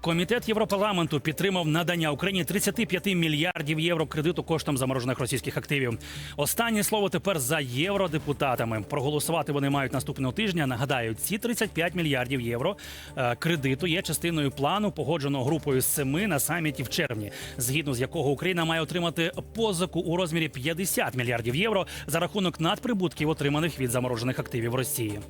Комітет Європарламенту підтримав надання Україні 35 мільярдів євро кредиту коштом заморожених російських активів. Останнє слово тепер за євродепутатами. Проголосувати вони мають наступного тижня. Нагадаю, ці 35 мільярдів євро е, кредиту є частиною плану, погодженого групою семи на саміті в червні, згідно з якого Україна має отримати позику у розмірі 50 мільярдів євро за рахунок надприбутків, отриманих від заморожених активів Росії.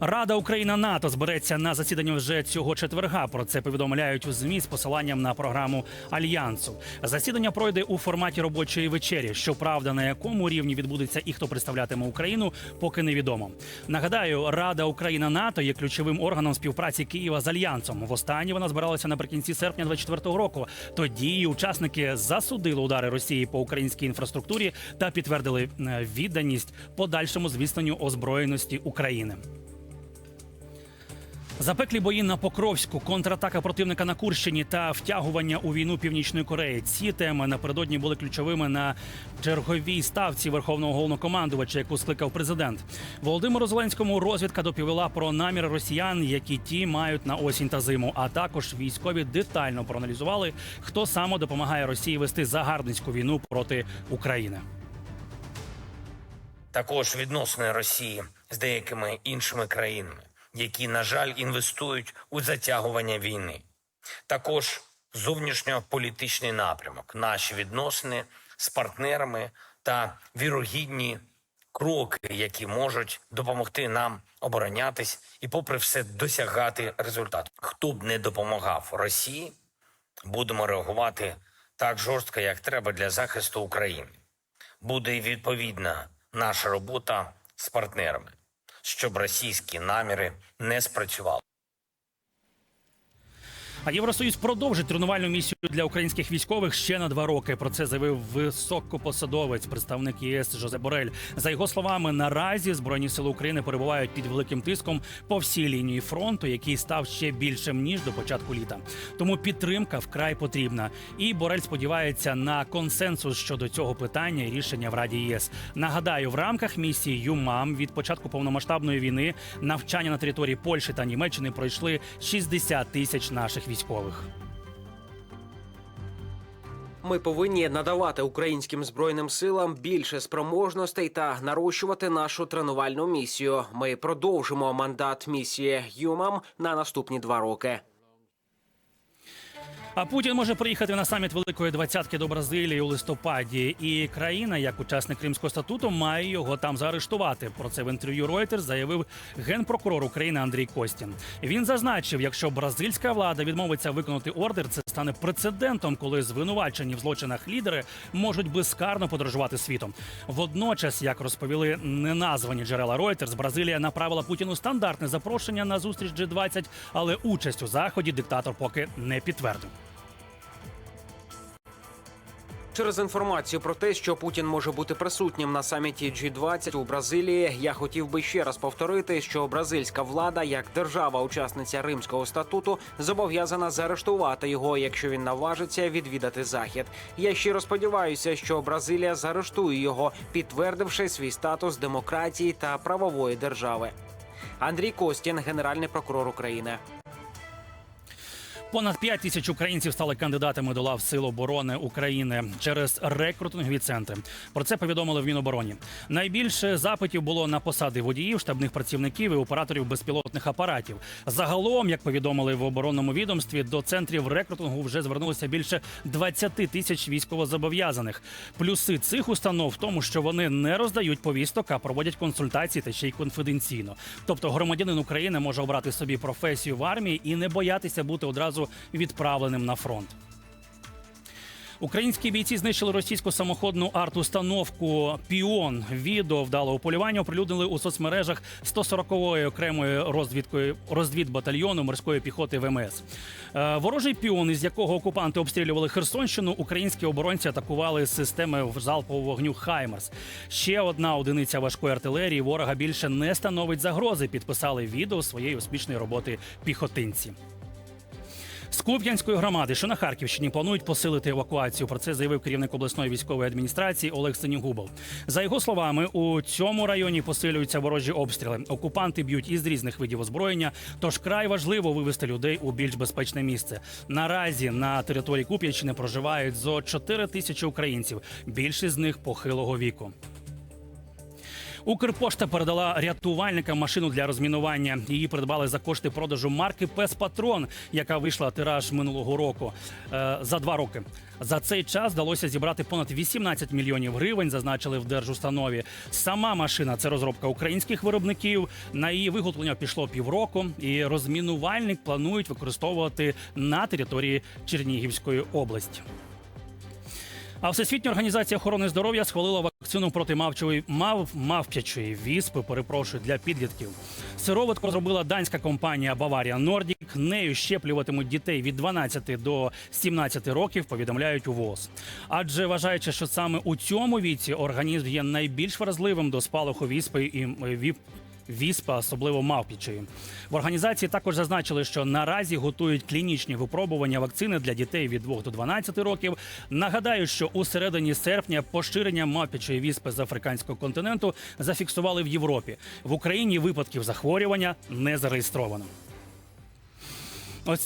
Рада Україна НАТО збереться на засідання вже цього четверга. Про це повідомляють у змі з посиланням на програму альянсу. Засідання пройде у форматі робочої вечері. Щоправда, на якому рівні відбудеться і хто представлятиме Україну, поки невідомо. Нагадаю, Рада Україна НАТО є ключовим органом співпраці Києва з альянсом. Востаннє вона збиралася наприкінці серпня 24-го року. Тоді її учасники засудили удари Росії по українській інфраструктурі та підтвердили е, відданість подальшому зміцненню озброєності України. Запеклі бої на Покровську, контратака противника на Курщині та втягування у війну Північної Кореї. Ці теми напередодні були ключовими на черговій ставці верховного головнокомандувача, яку скликав президент. Володимиру Зеленському розвідка доповіла про наміри росіян, які ті мають на осінь та зиму. А також військові детально проаналізували, хто саме допомагає Росії вести загарбницьку війну проти України. також відносини Росії з деякими іншими країнами, які, на жаль, інвестують у затягування війни. Також зовнішньополітичний напрямок, наші відносини з партнерами та вірогідні кроки, які можуть допомогти нам оборонятись і, попри все, досягати результату. Хто б не допомагав Росії, будемо реагувати так жорстко, як треба для захисту України буде відповідна наша робота з партнерами, щоб російські наміри не спрацювали. А Євросоюз продовжить тренувальну місію для українських військових ще на два роки. Про це заявив високопосадовець, представник ЄС Жозеп Борель. За його словами, наразі збройні сили України перебувають під великим тиском по всій лінії фронту, який став ще більшим ніж до початку літа. Тому підтримка вкрай потрібна. І Борель сподівається на консенсус щодо цього питання і рішення в Раді ЄС. Нагадаю, в рамках місії ЮМАМ від початку повномасштабної війни навчання на території Польщі та Німеччини пройшли 60 тисяч наших військових. Ми повинні надавати українським збройним силам більше спроможностей та нарощувати нашу тренувальну місію. Ми продовжимо мандат місії ЮМАМ на наступні два роки. А Путін може приїхати на саміт Великої двадцятки до Бразилії у листопаді, і країна, як учасник Кримського статуту, має його там заарештувати. Про це в інтерв'ю Reuters заявив генпрокурор України Андрій Костін. Він зазначив, якщо бразильська влада відмовиться виконати ордер, це стане прецедентом, коли звинувачені в злочинах лідери можуть безкарно подорожувати світом. Водночас, як розповіли неназвані джерела Reuters, Бразилія направила Путіну стандартне запрошення на зустріч G20, але участь у заході диктатор поки не підтвердив. Через інформацію про те, що Путін може бути присутнім на саміті G20 у Бразилії, я хотів би ще раз повторити, що бразильська влада, як держава-учасниця Римського статуту, зобов'язана заарештувати його, якщо він наважиться відвідати захід. Я щиро сподіваюся, що Бразилія заарештує його, підтвердивши свій статус демократії та правової держави. Андрій Костін, генеральний прокурор України. Понад 5 тисяч українців стали кандидатами до лав Сил оборони України через рекрутингові центри. Про це повідомили в Мінобороні. Найбільше запитів було на посади водіїв, штабних працівників і операторів безпілотних апаратів. Загалом, як повідомили в оборонному відомстві, до центрів рекрутингу вже звернулося більше 20 тисяч військовозобов'язаних. Плюси цих установ в тому, що вони не роздають повісток, а проводять консультації та ще й конфіденційно. Тобто громадянин України може обрати собі професію в армії і не боятися бути одразу відправленим на фронт. Українські бійці знищили російську самоходну арт-установку Піон. Відео вдалого полювання оприлюднили у соцмережах 140-ї окремої розвідкою розвідбатальйону морської піхоти ВМС. Е, Ворожий піон, із якого окупанти обстрілювали Херсонщину, українські оборонці атакували з системи залпового вогню Хаймерс. Ще одна одиниця важкої артилерії ворога більше не становить загрози. Підписали відео своєї успішної роботи піхотинці. З Куп'янської громади, що на Харківщині, планують посилити евакуацію. Про це заявив керівник обласної військової адміністрації Олег Синігубов. За його словами, у цьому районі посилюються ворожі обстріли. Окупанти б'ють із різних видів озброєння. Тож край важливо вивести людей у більш безпечне місце. Наразі на території Куп'янщини проживають зо 4 тисячі українців. Більшість з них похилого віку. Укрпошта передала рятувальникам машину для розмінування. Її придбали за кошти продажу марки Пес Патрон, яка вийшла тираж минулого року е, за два роки. За цей час вдалося зібрати понад 18 мільйонів гривень, зазначили в держустанові. Сама машина це розробка українських виробників. На її виготовлення пішло півроку, і розмінувальник планують використовувати на території Чернігівської області. А Всесвітня організація охорони здоров'я схвалила вакцину проти мавчої мав мавп'ячої віспи. Перепрошую для підлітків. Сироватку розробила данська компанія Баварія Нордік. Нею щеплюватимуть дітей від 12 до 17 років. Повідомляють у ВОЗ. Адже вважаючи, що саме у цьому віці організм є найбільш вразливим до спалаху віспи і віп. Віспа, особливо мавпічої. В організації також зазначили, що наразі готують клінічні випробування вакцини для дітей від 2 до 12 років. Нагадаю, що у середині серпня поширення мавпічої віспи з африканського континенту зафіксували в Європі. В Україні випадків захворювання не зареєстровано.